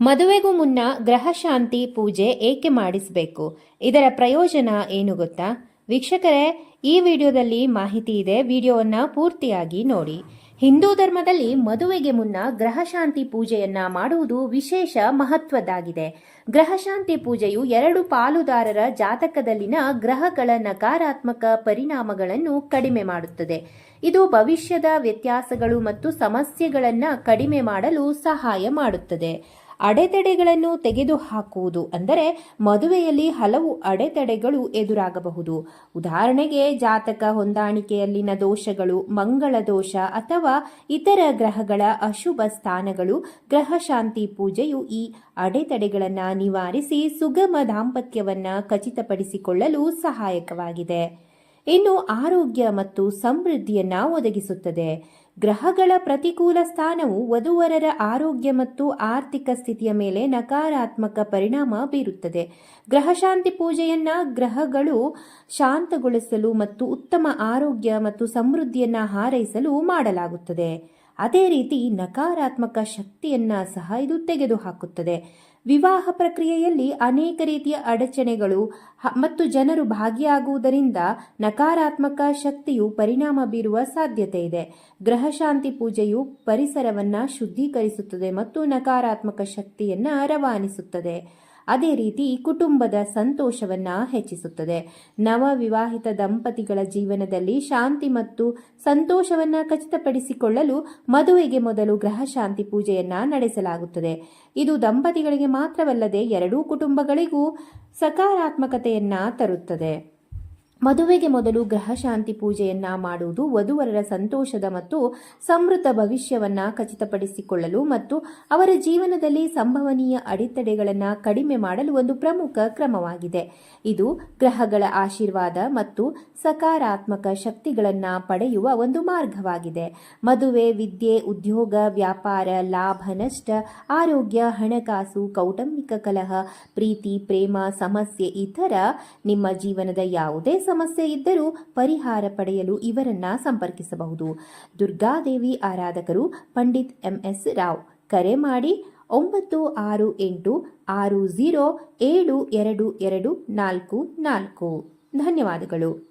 ಮದುವೆಗೂ ಮುನ್ನ ಗ್ರಹಶಾಂತಿ ಪೂಜೆ ಏಕೆ ಮಾಡಿಸಬೇಕು? ಇದರ ಪ್ರಯೋಜನ ಏನು ಗೊತ್ತಾ? ವೀಕ್ಷಕರೇ, ಈ ವಿಡಿಯೋದಲ್ಲಿ ಮಾಹಿತಿ ಇದೆ. ವಿಡಿಯೋವನ್ನು ಪೂರ್ತಿಯಾಗಿ ನೋಡಿ. ಹಿಂದೂ ಧರ್ಮದಲ್ಲಿ ಮದುವೆಗೆ ಮುನ್ನ ಗ್ರಹಶಾಂತಿ ಪೂಜೆಯನ್ನ ಮಾಡುವುದು ವಿಶೇಷ ಮಹತ್ವದ್ದಾಗಿದೆ. ಗ್ರಹಶಾಂತಿ ಪೂಜೆಯು ಎರಡು ಪಾಲುದಾರರ ಜಾತಕದಲ್ಲಿನ ಗ್ರಹಗಳ ನಕಾರಾತ್ಮಕ ಪರಿಣಾಮಗಳನ್ನು ಕಡಿಮೆ ಮಾಡುತ್ತದೆ. ಇದು ಭವಿಷ್ಯದ ವ್ಯತ್ಯಾಸಗಳು ಮತ್ತು ಸಮಸ್ಯೆಗಳನ್ನು ಕಡಿಮೆ ಮಾಡಲು ಸಹಾಯ ಮಾಡುತ್ತದೆ. ಅಡೆತಡೆಗಳನ್ನು ತೆಗೆದುಹಾಕುವುದು ಅಂದರೆ ಮದುವೆಯಲ್ಲಿ ಹಲವು ಅಡೆತಡೆಗಳು ಎದುರಾಗಬಹುದು. ಉದಾಹರಣೆಗೆ ಜಾತಕ ಹೊಂದಾಣಿಕೆಯಲ್ಲಿನ ದೋಷಗಳು, ಮಂಗಳ ದೋಷ ಅಥವಾ ಇತರ ಗ್ರಹಗಳ ಅಶುಭ ಸ್ಥಾನಗಳು, ಗ್ರಹ ಶಾಂತಿ ಪೂಜೆಯು ಈ ಅಡೆತಡೆಗಳನ್ನು ನಿವಾರಿಸಿ ಸುಗಮ ದಾಂಪತ್ಯವನ್ನು ಖಚಿತಪಡಿಸಿಕೊಳ್ಳಲು ಸಹಾಯಕವಾಗಿದೆ. ಇನ್ನು ಆರೋಗ್ಯ ಮತ್ತು ಸಮೃದ್ಧಿಯನ್ನ ಒದಗಿಸುತ್ತದೆ. ಗ್ರಹಗಳ ಪ್ರತಿಕೂಲ ಸ್ಥಾನವು ವಧುವರರ ಆರೋಗ್ಯ ಮತ್ತು ಆರ್ಥಿಕ ಸ್ಥಿತಿಯ ಮೇಲೆ ನಕಾರಾತ್ಮಕ ಪರಿಣಾಮ ಬೀರುತ್ತದೆ. ಗ್ರಹಶಾಂತಿ ಪೂಜೆಯನ್ನ ಗ್ರಹಗಳು ಶಾಂತಗೊಳಿಸಲು ಮತ್ತು ಉತ್ತಮ ಆರೋಗ್ಯ ಮತ್ತು ಸಮೃದ್ಧಿಯನ್ನ ಹಾರೈಸಲು ಮಾಡಲಾಗುತ್ತದೆ. ಅದೇ ರೀತಿ ನಕಾರಾತ್ಮಕ ಶಕ್ತಿಯನ್ನ ಸಹ ಇದು ತೆಗೆದುಹಾಕುತ್ತದೆ. ವಿವಾಹ ಪ್ರಕ್ರಿಯೆಯಲ್ಲಿ ಅನೇಕ ರೀತಿಯ ಅಡಚಣೆಗಳು ಮತ್ತು ಜನರು ಭಾಗಿಯಾಗುವುದರಿಂದ ನಕಾರಾತ್ಮಕ ಶಕ್ತಿಯು ಪರಿಣಾಮ ಬೀರುವ ಸಾಧ್ಯತೆ ಇದೆ. ಗ್ರಹಶಾಂತಿ ಪೂಜೆಯು ಪರಿಸರವನ್ನ ಶುದ್ಧೀಕರಿಸುತ್ತದೆ ಮತ್ತು ನಕಾರಾತ್ಮಕ ಶಕ್ತಿಯನ್ನ ರವಾನಿಸುತ್ತದೆ. ಅದೇ ರೀತಿ ಕುಟುಂಬದ ಸಂತೋಷವನ್ನ ಹೆಚ್ಚಿಸುತ್ತದೆ. ನವ ವಿವಾಹಿತ ದಂಪತಿಗಳ ಜೀವನದಲ್ಲಿ ಶಾಂತಿ ಮತ್ತು ಸಂತೋಷವನ್ನ ಖಚಿತಪಡಿಸಿಕೊಳ್ಳಲು ಮದುವೆಗೆ ಮೊದಲು ಗ್ರಹ ಶಾಂತಿ ಪೂಜೆಯನ್ನ ನಡೆಸಲಾಗುತ್ತದೆ. ಇದು ದಂಪತಿಗಳಿಗೆ ಮಾತ್ರವಲ್ಲದೆ ಎರಡೂ ಕುಟುಂಬಗಳಿಗೂ ಸಕಾರಾತ್ಮಕತೆಯನ್ನ ತರುತ್ತದೆ. ಮದುವೆಗೆ ಮೊದಲು ಗ್ರಹಶಾಂತಿ ಪೂಜೆಯನ್ನ ಮಾಡುವುದು ವಧುವರರ ಸಂತೋಷದ ಮತ್ತು ಸಮೃದ್ಧ ಭವಿಷ್ಯವನ್ನ ಖಚಿತಪಡಿಸಿಕೊಳ್ಳಲು ಮತ್ತು ಅವರ ಜೀವನದಲ್ಲಿ ಸಂಭವನೀಯ ಅಡೆತಡೆಗಳನ್ನು ಕಡಿಮೆ ಮಾಡಲು ಒಂದು ಪ್ರಮುಖ ಕ್ರಮವಾಗಿದೆ. ಇದು ಗ್ರಹಗಳ ಆಶೀರ್ವಾದ ಮತ್ತು ಸಕಾರಾತ್ಮಕ ಶಕ್ತಿಗಳನ್ನು ಪಡೆಯುವ ಒಂದು ಮಾರ್ಗವಾಗಿದೆ. ಮದುವೆ, ವಿದ್ಯೆ, ಉದ್ಯೋಗ, ವ್ಯಾಪಾರ, ಲಾಭ, ನಷ್ಟ, ಆರೋಗ್ಯ, ಹಣಕಾಸು, ಕೌಟುಂಬಿಕ ಕಲಹ, ಪ್ರೀತಿ, ಪ್ರೇಮ, ಸಮಸ್ಯೆ ಇತರ ನಿಮ್ಮ ಜೀವನದ ಯಾವುದೇ ಸಮಸ್ಯೆ ಇದ್ದರೂ ಪರಿಹಾರ ಪಡೆಯಲು ಇವರನ್ನ ಸಂಪರ್ಕಿಸಬಹುದು. ದುರ್ಗಾದೇವಿ ಆರಾಧಕರು ಪಂಡಿತ್ ಎಂಎಸ್ ರಾವ್. ಕರೆ ಮಾಡಿ ಒಂಬತ್ತು ಆರು ಎಂಟು ಆರು ಝೀರೋ ಏಳು ಎರಡು ಎರಡು ನಾಲ್ಕು ನಾಲ್ಕು. ಧನ್ಯವಾದಗಳು.